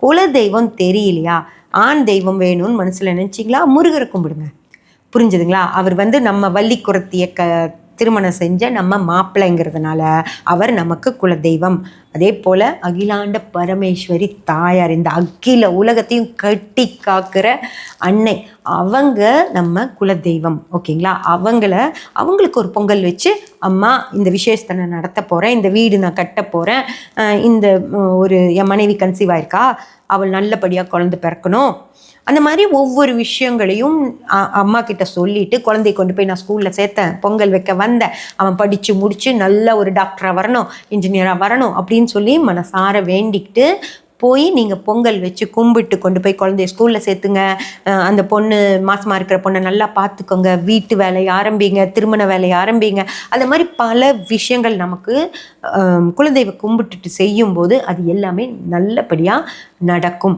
குல தெய்வம் தெரியலையா? ஆண் தெய்வம் வேணும்னு மனசில் நினச்சிங்களா? முருகரை கும்பிடுங்க. புரிஞ்சுதுங்களா? அவர் வந்து நம்ம வள்ளி குரத்திய க திருமணம் செஞ்ச நம்ம மாப்பிள்ளைங்கிறதுனால அவர் நமக்கு குலதெய்வம். அதே போல் அகிலாண்ட பரமேஸ்வரி தாயார் இந்த அகில உலகத்தையும் கட்டி காக்கிற அன்னை. அவங்க நம்ம குலதெய்வம் ஓகேங்களா? அவங்கள அவங்களுக்கு ஒரு பொங்கல் வச்சு அம்மா இந்த விசேஷத்தை நான் நடத்த போகிறேன் இந்த வீடு நான் கட்ட போகிறேன் இந்த ஒரு என் மனைவி கன்சீவ் ஆயிருக்கா? அவள் நல்லபடியாக குழந்தை பிறக்கணும். அந்த மாதிரி ஒவ்வொரு விஷயங்களையும் அம்மா கிட்ட சொல்லிட்டு குழந்தைய கொண்டு போய் நான் ஸ்கூலில் சேர்த்தேன் பொங்கல் வைக்க வந்தேன். அவன் படித்து முடித்து நல்ல ஒரு டாக்டராக வரணும் இன்ஜினியராக வரணும் அப்படின்னு சொல்லி மனசார வேண்டிக்கிட்டு போய் நீங்கள் பொங்கல் வச்சு கும்பிட்டு கொண்டு போய் குழந்தைய ஸ்கூலில் சேர்த்துங்க. அந்த பொண்ணு மாசமாக இருக்கிற பொண்ணை நல்லா பார்த்துக்கோங்க. வீட்டு வேலையை ஆரம்பிங்க திருமண வேலையை ஆரம்பிங்க. அந்த மாதிரி பல விஷயங்கள் நமக்கு குலதெய்வ கும்பிட்டுட்டு செய்யும்போது அது எல்லாமே நல்லபடியாக நடக்கும்.